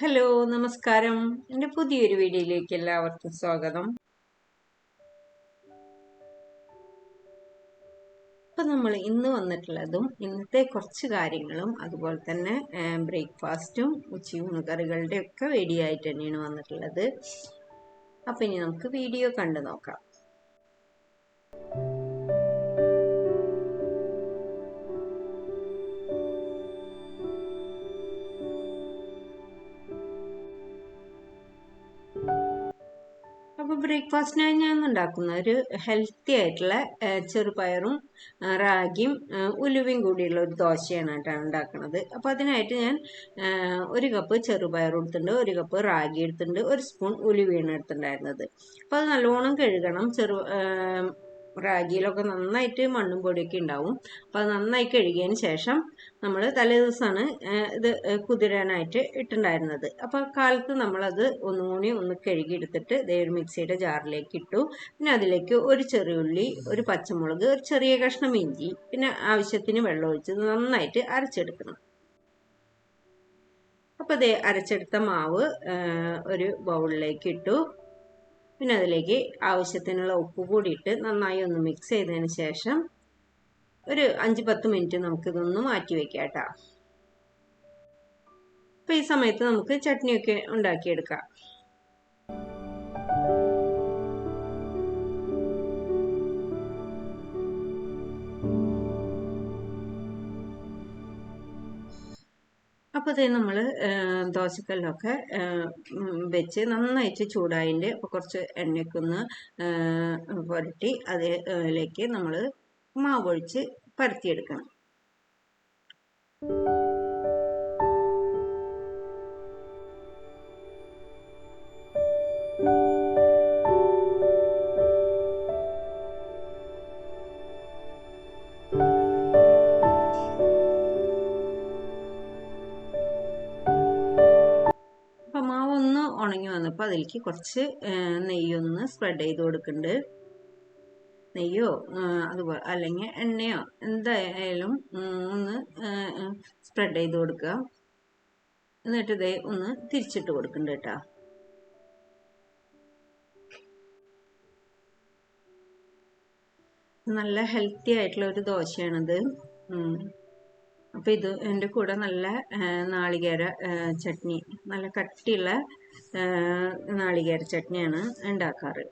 Hello നമസ്കാരം. എന്റെ പുതിയൊരു വീഡിയോയിലേക്ക് എല്ലാവർക്കും സ്വാഗതം. അപ്പം നമ്മൾ ഇന്ന് വന്നിട്ടുള്ളതും ഇന്നത്തെ കുറച്ച് കാര്യങ്ങളും അതുപോലെ തന്നെ ബ്രേക്ക്ഫാസ്റ്റും ഉച്ചയൂണ് കറികളുടെ ഒക്കെ വീഡിയോ ആയിട്ട് തന്നെയാണ് വന്നിട്ടുള്ളത്. അപ്പം ഇനി നമുക്ക് വീഡിയോ കണ്ടു നോക്കാം. ബ്രേക്ക്ഫാസ്റ്റിനായി ഞാൻ ഉണ്ടാക്കുന്ന ഒരു ഹെൽത്തി ആയിട്ടുള്ള ചെറുപയറും റാഗിയും ഉലുവയും കൂടിയുള്ള ഒരു ദോശയാണ് കേട്ടോ ഉണ്ടാക്കുന്നത്. അപ്പോൾ അതിനായിട്ട് ഞാൻ ഒരു കപ്പ് ചെറുപയർ എടുത്തിട്ടുണ്ട് ഒരു കപ്പ് റാഗി എടുത്തിട്ടുണ്ട് ഒരു സ്പൂൺ ഉലുവയാണ് എടുത്തിട്ടുണ്ടായിരുന്നത്. അപ്പോൾ അത് നല്ലോണം കഴുകണം ചെറു റാഗിയിലൊക്കെ നന്നായിട്ട് മണ്ണും പൊടിയൊക്കെ ഉണ്ടാവും. അപ്പോൾ അത് നന്നായി കഴുകിയതിന് ശേഷം നമ്മൾ തലേ ദിവസമാണ് ഇത് കുതിരാനായിട്ട് ഇട്ടുണ്ടായിരുന്നത്. അപ്പോൾ കാലത്ത് നമ്മളത് ഒന്നും കൂടി ഒന്ന് കഴുകിയെടുത്തിട്ട് ഒരു മിക്സിയുടെ ജാറിലേക്ക് ഇട്ടു. പിന്നെ അതിലേക്ക് ഒരു ചെറിയുള്ളി ഒരു പച്ചമുളക് ഒരു ചെറിയ കഷ്ണം ഇഞ്ചി പിന്നെ ആവശ്യത്തിന് വെള്ളം ഒഴിച്ച് നന്നായിട്ട് അരച്ചെടുക്കണം. അപ്പോൾ അതേ അരച്ചെടുത്ത മാവ് ഒരു ബൗളിലേക്ക് ഇട്ടു. പിന്നെ അതിലേക്ക് ആവശ്യത്തിനുള്ള ഉപ്പ് കൂടി ഇട്ട് നന്നായി ഒന്ന് മിക്സ് ചെയ്തതിന് ശേഷം ഒരു അഞ്ച് പത്ത് മിനിറ്റ് നമുക്കിതൊന്ന് മാറ്റി വെക്കാം കേട്ടോ. അപ്പം ഈ സമയത്ത് നമുക്ക് ചട്നിയൊക്കെ ഉണ്ടാക്കിയെടുക്കാം. അപ്പോൾ ഇത് നമ്മൾ ദോശക്കല്ലൊക്കെ വെച്ച് നന്നായിട്ട് ചൂടായതിന്റെ അപ്പോൾ കുറച്ച് എണ്ണയ്ക്കൊന്ന് പുരട്ടി അതിലേക്ക് നമ്മൾ മാവൊഴിച്ച് പരത്തിയെടുക്കണം. മാവൊന്ന് അതിലേക്ക് കുറച്ച് നെയ്യൊന്ന് സ്പ്രെഡ് ചെയ്ത് കൊടുക്കുന്നുണ്ട് നെയ്യോ അതുപോലെ അല്ലെങ്കിൽ എണ്ണയോ എന്തായാലും ഒന്ന് സ്പ്രെഡ് ചെയ്ത് കൊടുക്കുക. എന്നിട്ട് ഇതേ ഒന്ന് തിരിച്ചിട്ട് കൊടുക്കുന്നുണ്ട് കേട്ടോ. നല്ല ഹെൽത്തി ആയിട്ടുള്ള ഒരു ദോശയാണിത്. അപ്പോൾ ഇത് എന്റെ കൂടെ നല്ല നാളികേര ചട്നി നല്ല കട്ടിയുള്ള നാളികേര ചട്നിയാണ് ഉണ്ടാക്കാറ്.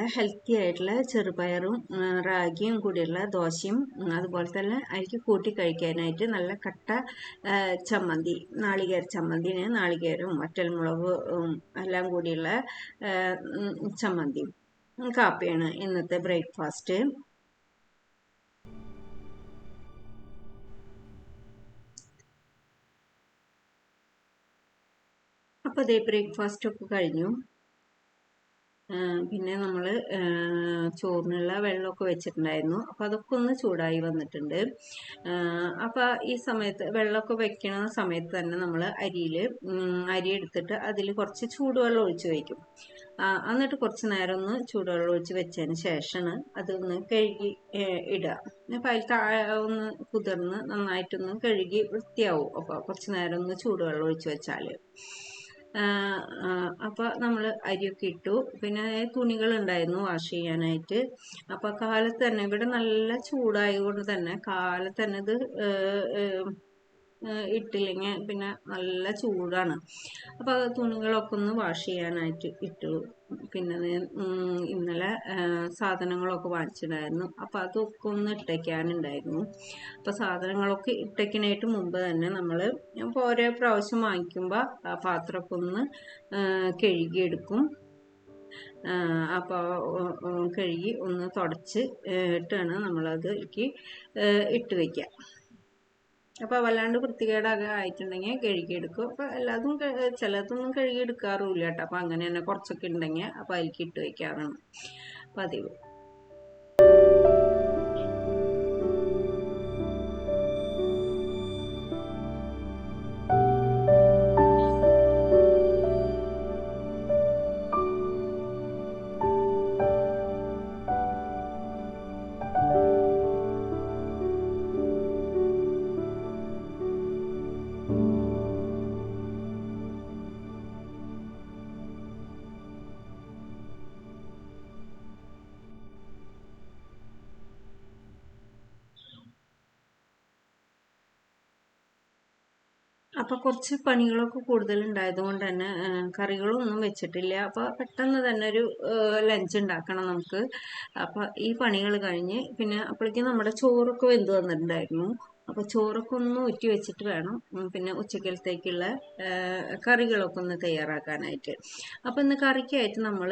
നമ്മുടെ ഹെൽത്തി ആയിട്ടുള്ള ചെറുപയറും റാഗിയും കൂടിയുള്ള ദോശയും. അതുപോലെ തന്നെ അതിലേക്ക് കൂട്ടി കഴിക്കാനായിട്ട് നല്ല കട്ട ചമ്മന്തി നാളികേര ചമ്മന്തിന് നാളികേരവും വറ്റൽമുളകും എല്ലാം കൂടിയുള്ള ചമ്മന്തി. കാപ്പിയാണ് ഇന്നത്തെ ബ്രേക്ക്ഫാസ്റ്റ്. അപ്പോൾ അതേ ബ്രേക്ക്ഫാസ്റ്റ് ഒക്കെ കഴിഞ്ഞു. പിന്നെ നമ്മൾ ചോറിനുള്ള വെള്ളമൊക്കെ വെച്ചിട്ടുണ്ടായിരുന്നു. അപ്പോൾ അതൊക്കെ ഒന്ന് ചൂടായി വന്നിട്ടുണ്ട്. അപ്പോൾ ഈ സമയത്ത് വെള്ളമൊക്കെ വെക്കണ സമയത്ത് തന്നെ നമ്മൾ അരിയിൽ അരി എടുത്തിട്ട് അതിൽ കുറച്ച് ചൂടുവെള്ളം ഒഴിച്ച് വയ്ക്കും എന്നിട്ട് കുറച്ച് നേരം ഒന്ന് ചൂടുവെള്ളം ഒഴിച്ച് വെച്ചതിന് ശേഷമാണ് അതൊന്ന് കഴുകി ഇടുക. അപ്പോൾ അതിൽ താഴെ ഒന്ന് കുതിർന്ന് നന്നായിട്ടൊന്ന് കഴുകി വൃത്തിയാവും. അപ്പോൾ കുറച്ച് നേരം ഒന്ന് ചൂടുവെള്ളം ഒഴിച്ച് വെച്ചാൽ അപ്പോൾ നമ്മൾ അരിയൊക്കെ ഇട്ടു. പിന്നെ തുണികൾ ഉണ്ടായിരുന്നു വാഷ് ചെയ്യാനായിട്ട്. അപ്പോൾ കാലത്ത് തന്നെ ഇവിടെ നല്ല ചൂടായതുകൊണ്ട് തന്നെ കാലത്ത് തന്നെ ഇത് ഇട്ടില്ലെങ്കിൽ പിന്നെ നല്ല ചൂടാണ്. അപ്പോൾ തുണികളൊക്കെ ഒന്ന് വാഷ് ചെയ്യാനായിട്ട് ഇട്ടു. പിന്നെ ഇന്നലെ സാധനങ്ങളൊക്കെ വാങ്ങിച്ചിട്ടുണ്ടായിരുന്നു അപ്പോൾ അതൊക്കെ ഒന്ന് ഇട്ടയ്ക്കാനുണ്ടായിരുന്നു അപ്പോൾ സാധനങ്ങളൊക്കെ ഇട്ടയ്ക്കണായിട്ട് മുമ്പ് തന്നെ നമ്മൾ ഇപ്പോൾ ഓരോ പ്രാവശ്യം വാങ്ങിക്കുമ്പോൾ ആ പാത്രമൊക്കെ ഒന്ന് കഴുകിയെടുക്കും. അപ്പോൾ കഴുകി ഒന്ന് തുടച്ച് ഇട്ടാണ് നമ്മളതിലേക്ക് ഇട്ട് വയ്ക്കുക അപ്പോൾ വല്ലാണ്ട് വൃത്തികേടാകെ ആയിട്ടുണ്ടെങ്കിൽ കഴുകിയെടുക്കും. അപ്പോൾ എല്ലാതും ചിലതൊന്നും കഴുകിയെടുക്കാറുമില്ല കേട്ടോ. അപ്പോൾ അങ്ങനെ തന്നെ കുറച്ചൊക്കെ ഉണ്ടെങ്കിൽ അപ്പോൾ അതിലേക്ക് ഇട്ട് വയ്ക്കാറാണ് പതിവ്. അപ്പോൾ കുറച്ച് പണികളൊക്കെ കൂടുതൽ ഉണ്ടായതുകൊണ്ട് തന്നെ കറികളൊന്നും വെച്ചിട്ടില്ല. അപ്പോൾ പെട്ടെന്ന് തന്നെ ഒരു ലഞ്ച് ഉണ്ടാക്കണം നമുക്ക്. അപ്പോൾ ഈ പണികൾ കഴിഞ്ഞ് പിന്നെ അപ്പോഴേക്കും നമ്മുടെ ചോറൊക്കെ വെന്ത് വന്നിട്ടുണ്ടായിരുന്നു. അപ്പോൾ ചോറൊക്കെ ഒന്ന് ഊറ്റി വെച്ചിട്ട് വേണം പിന്നെ ഉച്ചക്കലത്തേക്കുള്ള കറികളൊക്കെ ഒന്ന് തയ്യാറാക്കാനായിട്ട്. അപ്പോൾ ഇന്ന് കറിക്കായിട്ട് നമ്മൾ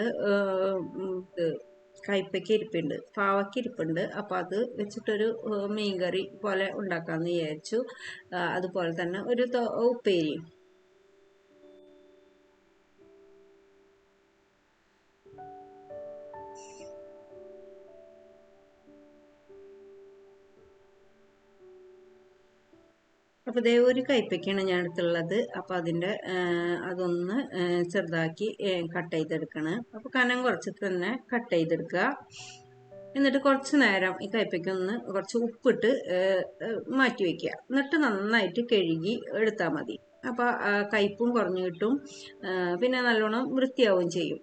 കയ്പ്പയ്ക്ക ഇരിപ്പുണ്ട്. പാവയ്ക്ക് ഇരിപ്പുണ്ട്. അപ്പോൾ അത് വെച്ചിട്ടൊരു മീൻ കറി പോലെ ഉണ്ടാക്കാമെന്ന് വിചാരിച്ചു. അതുപോലെ തന്നെ ഒരു ഉപ്പേരിയും. അപ്പോൾ ഇതേ ഒരു കയ്പ്പയ്ക്കാണ് ഞാൻ എടുത്തുള്ളത്. അപ്പോൾ അതിന്റെ അതൊന്ന് ചെറുതാക്കി കട്ട് ചെയ്തെടുക്കണം. അപ്പോൾ കനം കുറച്ച് തന്നെ കട്ട് ചെയ്തെടുക്കുക. എന്നിട്ട് കുറച്ച് നേരം ഈ കയ്പ്പയ്ക്കൊന്ന് കുറച്ച് ഉപ്പിട്ട് മാറ്റി വയ്ക്കുക എന്നിട്ട് നന്നായിട്ട് കഴുകി എടുത്താൽ മതി. അപ്പോൾ കയ്പ്പും കുറഞ്ഞു കിട്ടും. പിന്നെ നല്ലോണം വൃത്തിയാവുകയും ചെയ്യും.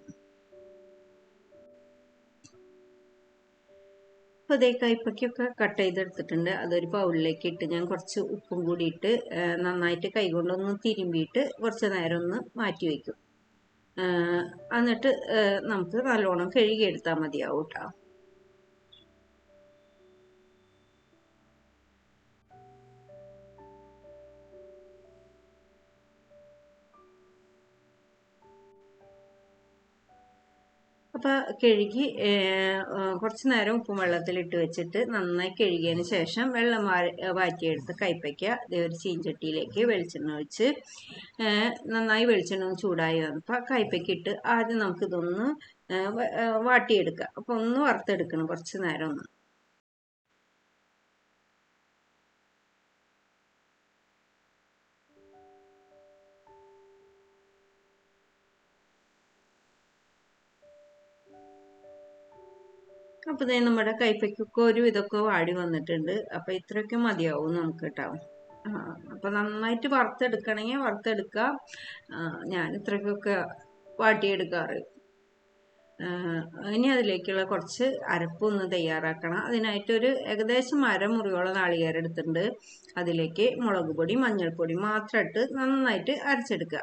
അപ്പോൾ ഇതേ കയ്പ്പയ്ക്കൊക്കെ കട്ട് ചെയ്തെടുത്തിട്ടുണ്ട് അതൊരു പൗളിലേക്ക് ഇട്ട് ഞാൻ കുറച്ച് ഉപ്പും കൂടി ഇട്ട് നന്നായിട്ട് കൈകൊണ്ടൊന്ന് തിരുമ്പിയിട്ട് കുറച്ച് നേരം ഒന്ന് മാറ്റി വയ്ക്കും എന്നിട്ട് നമുക്ക് നല്ലോണം കഴുകിയെടുത്താൽ മതിയാവും കേട്ടോ അപ്പോൾ കഴുകി കുറച്ച് നേരം ഉപ്പും വെള്ളത്തിലിട്ട് വെച്ചിട്ട് നന്നായി കഴുകിയതിന് ശേഷം വെള്ളം വാറ്റിയെടുത്ത് കയ്പ്പയ്ക്ക ഒരു ചീഞ്ചട്ടിയിലേക്ക് വെളിച്ചെണ്ണ ഒഴിച്ച് നന്നായി വെളിച്ചെണ്ണ ചൂടായി വന്നപ്പോൾ കയ്പ്പയ്ക്ക ഇട്ട് ആദ്യം നമുക്കിതൊന്ന് വാട്ടിയെടുക്കുക. വാട്ടിയെടുക്കാം അപ്പോൾ ഒന്ന് വറുത്തെടുക്കണം കുറച്ച് നേരം ഒന്ന്. അപ്പോൾ ദേ നമ്മുടെ കൈപ്പയ്ക്കൊക്കെ ഒരു ഇതൊക്കെ വാടി വന്നിട്ടുണ്ട്. അപ്പോൾ ഇത്രയൊക്കെ മതിയാവും നമുക്ക് കേട്ടോ അപ്പൊ അപ്പോൾ നന്നായിട്ട് വറുത്തെടുക്കണമെങ്കിൽ വറുത്തെടുക്കാം. ഞാൻ ഇത്രയ്ക്കൊക്കെ വാട്ടിയെടുക്കാറ്. ഇനി അതിലേക്കുള്ള കുറച്ച് അരപ്പൊന്ന് തയ്യാറാക്കണം. അതിനായിട്ടൊരു ഏകദേശം അരമുറിയോളം നാളികേരം എടുത്തിട്ടുണ്ട്. അതിലേക്ക് മുളക് പൊടി മഞ്ഞൾപ്പൊടി മാത്രം ഇട്ട് നന്നായിട്ട് അരച്ചെടുക്കുക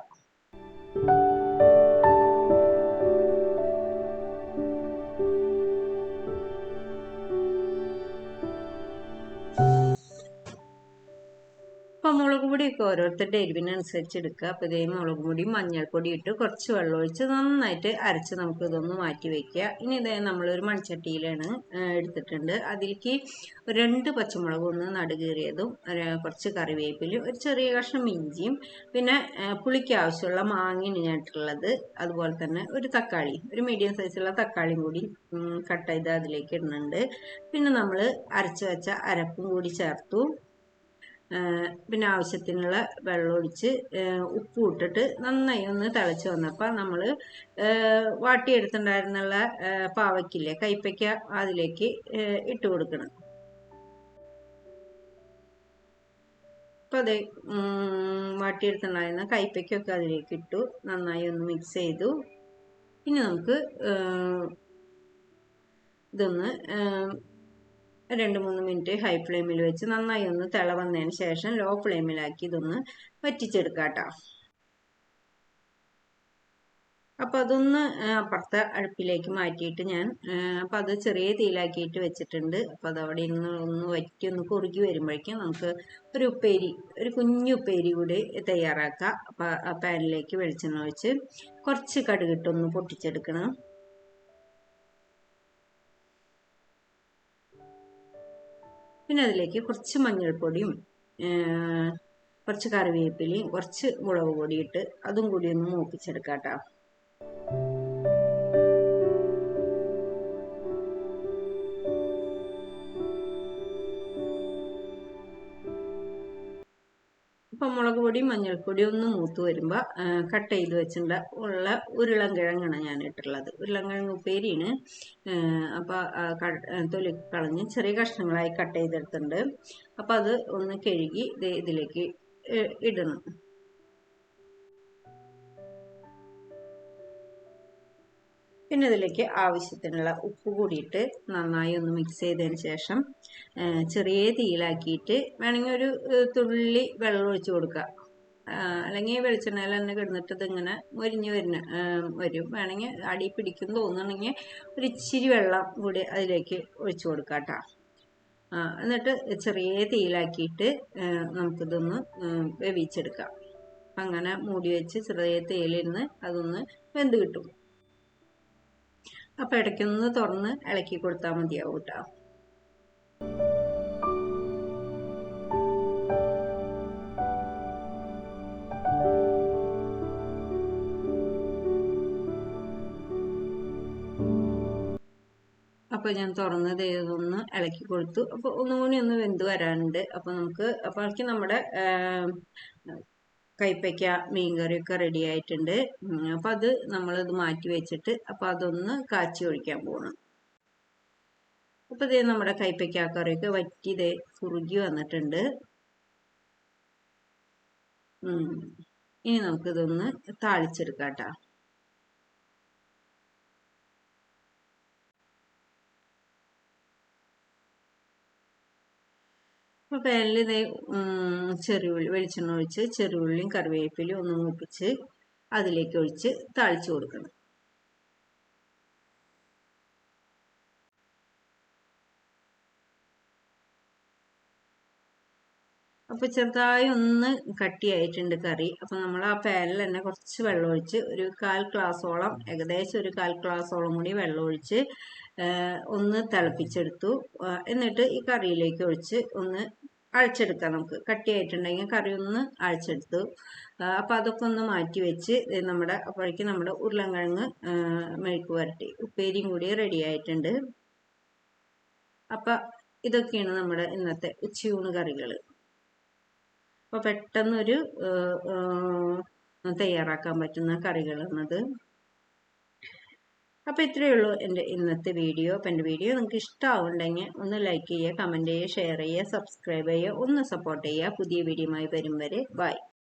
പൊടിയൊക്കെ ഓരോരുത്തരുടെ എരിവിനനുസരിച്ച് എടുക്കുക. അപ്പോൾ ഇതേ മുളക് പൊടി മഞ്ഞൾപ്പൊടി ഇട്ട് കുറച്ച് വെള്ളം ഒഴിച്ച് നന്നായിട്ട് അരച്ച് നമുക്ക് ഇതൊന്ന് മാറ്റി വയ്ക്കുക. ഇനി ഇതേ നമ്മളൊരു മൺചട്ടിയിലാണ് എടുത്തിട്ടുണ്ട്. അതിലേക്ക് രണ്ട് പച്ചമുളക് ഒന്ന് നടുകീറിയതും കുറച്ച് കറിവേപ്പിലും ഒരു ചെറിയ കഷ്ണം ഇഞ്ചിയും പിന്നെ പുളിക്ക് ആവശ്യമുള്ള മാങ്ങയാണ് ഞാൻ ഇട്ടുള്ളത് അതുപോലെ തന്നെ ഒരു തക്കാളി ഒരു മീഡിയം സൈസുള്ള തക്കാളിയും കൂടി കട്ട് ചെയ്ത് അതിലേക്ക് ഇടുന്നുണ്ട്. പിന്നെ നമ്മൾ അരച്ച് വെച്ച അരപ്പും കൂടി ചേർത്തു. പിന്നെ ആവശ്യത്തിനുള്ള വെള്ളം ഒഴിച്ച് ഉപ്പ് ഇട്ടിട്ട് നന്നായി ഒന്ന് തിളച്ച് വന്നപ്പോൾ നമ്മൾ വാട്ടിയെടുത്തിട്ടുണ്ടായിരുന്നുള്ള പാവയ്ക്കില്ലേ കൈപ്പയ്ക്ക അതിലേക്ക് ഇട്ട് കൊടുക്കണം. അപ്പം അതെ വാട്ടിയെടുത്തിട്ടുണ്ടായിരുന്ന കൈപ്പയ്ക്കൊക്കെ അതിലേക്ക് ഇട്ടു നന്നായി ഒന്ന് മിക്സ് ചെയ്തു. ഇനി നമുക്ക് ഇതൊന്ന് രണ്ട് മൂന്ന് മിനിറ്റ് ഹൈ ഫ്ലെയിമിൽ വെച്ച് നന്നായി ഒന്ന് തിള വന്നതിന് ശേഷം ലോ ഫ്ലെയിമിലാക്കി ഇതൊന്ന് വറ്റിച്ചെടുക്കാം കേട്ടോ അപ്പം അതൊന്ന് അപ്പുറത്തെ അടുപ്പിലേക്ക് മാറ്റിയിട്ട് ഞാൻ അപ്പം അത് ചെറിയ തീയിലാക്കിയിട്ട് വെച്ചിട്ടുണ്ട്. അപ്പം അവിടെ ഇരുന്ന് ഒന്ന് വറ്റി ഒന്ന് കുറുകി വരുമ്പോഴേക്കും നമുക്ക് ഒരു ഉപ്പേരി ഒരു കുഞ്ഞു ഉപ്പേരി കൂടി തയ്യാറാക്കാം. അപ്പം പാനിലേക്ക് വെളിച്ചെണ്ണ ഒഴിച്ച് കുറച്ച് കടുകിട്ടൊന്ന് പൊട്ടിച്ചെടുക്കണം. പിന്നെ അതിലേക്ക് കുറച്ച് മഞ്ഞൾപ്പൊടിയും കുറച്ച് കറിവേപ്പിലയും കുറച്ച് മുളക് പൊടി ഇട്ട് അതും കൂടി ഒന്ന് മൂപ്പിച്ചെടുക്കാം കേട്ടോ ഇപ്പം മുളക് പൊടിയും മഞ്ഞൾപ്പൊടിയും ഒന്ന് മൂത്ത് വരുമ്പോൾ കട്ട് ചെയ്ത് വെച്ചിട്ടുള്ള ഉള്ള ഉരുളൻകിഴങ്ങാണ് ഞാൻ ഇട്ടുള്ളത് ഉരുളൻകിഴങ്ങ് ഉപ്പേരിയാണ്. അപ്പോൾ തൊലി കളഞ്ഞ് ചെറിയ കഷ്ണങ്ങളായി കട്ട് ചെയ്തെടുത്തിട്ടുണ്ട്. അപ്പോൾ അത് ഒന്ന് കഴുകി ഇതിലേക്ക് ഇടണം. പിന്നെ ഇതിലേക്ക് ആവശ്യത്തിനുള്ള ഉപ്പ് കൂടിയിട്ട് നന്നായി ഒന്ന് മിക്സ് ചെയ്തതിന് ശേഷം ചെറിയ തീയിലാക്കിയിട്ട് വേണമെങ്കിൽ ഒരു തുള്ളി വെള്ളം ഒഴിച്ച് കൊടുക്കുക. അല്ലെങ്കിൽ വെളിച്ചെണ്ണയിൽ തന്നെ കിടന്നിട്ട് ഇതിങ്ങനെ മൊരിഞ്ഞ് വരുന്ന വരും. വേണമെങ്കിൽ അടി പിടിക്കും തോന്നുകയാണെങ്കിൽ ഒരു ഇച്ചിരി വെള്ളം കൂടി അതിലേക്ക് ഒഴിച്ചു കൊടുക്കുക കേട്ടോ. എന്നിട്ട് ചെറിയ തീയിലാക്കിയിട്ട് നമുക്കിതൊന്ന് വേവിച്ചെടുക്കാം. അങ്ങനെ മൂടി വെച്ച് ചെറിയ തേയിലിരുന്ന് അതൊന്ന് വെന്ത് കിട്ടും. അപ്പോൾ ഇടയ്ക്കൊന്ന് തുറന്ന് ഇളക്കി കൊടുത്താൽ മതിയാവും കേട്ടോ. അപ്പോൾ ഞാൻ തുറന്നത് ഇതൊന്ന് ഇളക്കി കൊടുത്തു. അപ്പോൾ ഒന്നുകൂടി ഒന്ന് വെന്ത് വരാനുണ്ട്. അപ്പോൾ നമുക്ക് അപ്പൊ നമ്മുടെ കൈപ്പയ്ക്ക മീൻകറിയൊക്കെ റെഡി ആയിട്ടുണ്ട്. അപ്പം അത് നമ്മളത് മാറ്റി വെച്ചിട്ട് അപ്പം അതൊന്ന് കാച്ചി ഒഴിക്കാൻ പോകണം അപ്പം ഇതേ നമ്മുടെ കൈപ്പയ്ക്ക കറിയൊക്കെ വറ്റി ഇതേ കുറുകി വന്നിട്ടുണ്ട്. ഇനി നമുക്കിതൊന്ന് താളിച്ചെടുക്കാം കേട്ടോ അപ്പോൾ പാനിൽ ഇതേ ചെറിയുള്ളി വെളിച്ചെണ്ണ ഒഴിച്ച് ചെറിയുള്ളിയും കറിവേപ്പിലയും ഒന്ന് മൂപ്പിച്ച് അതിലേക്ക് ഒഴിച്ച് താളിച്ച് കൊടുക്കണം. അപ്പോൾ ചെറുതായി ഒന്ന് കട്ടിയായിട്ടുണ്ട് കറി. അപ്പോൾ നമ്മൾ ആ പാനിൽ തന്നെ കുറച്ച് വെള്ളം ഒഴിച്ച് ഒരു കാൽ ഗ്ലാസോളം ഏകദേശം ഒരു കാൽ ഗ്ലാസോളം കൂടി വെള്ളം ഒഴിച്ച് ഒന്ന് തിളപ്പിച്ചെടുത്തു. എന്നിട്ട് ഈ കറിയിലേക്ക് ഒഴിച്ച് ഒന്ന് അഴിച്ചെടുക്കാം നമുക്ക്. കട്ടിയായിട്ടുണ്ടെങ്കിൽ കറി ഒന്ന് അഴിച്ചെടുത്തു അപ്പോൾ അതൊക്കെ ഒന്ന് മാറ്റി വെച്ച് നമ്മുടെ അപ്പോഴേക്കും നമ്മുടെ ഉരുളൻകിഴങ്ങ് മെഴുക്ക് വരട്ടി. ഉപ്പേരിയും കൂടി റെഡി ആയിട്ടുണ്ട്. അപ്പം ഇതൊക്കെയാണ് നമ്മുടെ ഇന്നത്തെ ഉച്ചയൂണ് കറികൾ അപ്പോൾ പെട്ടെന്നൊരു തയ്യാറാക്കാൻ പറ്റുന്ന കറികൾ എന്നത് അപ്പോൾ ഇത്രയേ ഉള്ളൂ എന്റെ ഇന്നത്തെ വീഡിയോ. അപ്പം എന്റെ വീഡിയോ നിങ്ങൾക്ക് ഇഷ്ടമാവുണ്ടെങ്കിൽ ഒന്ന് ലൈക്ക് ചെയ്യുക കമന്റ് ചെയ്യുക ഷെയർ ചെയ്യുക സബ്സ്ക്രൈബ് ചെയ്യുക ഒന്ന് സപ്പോർട്ട് ചെയ്യുക. പുതിയ വീഡിയോയുമായി വരും വരെ. ബൈ.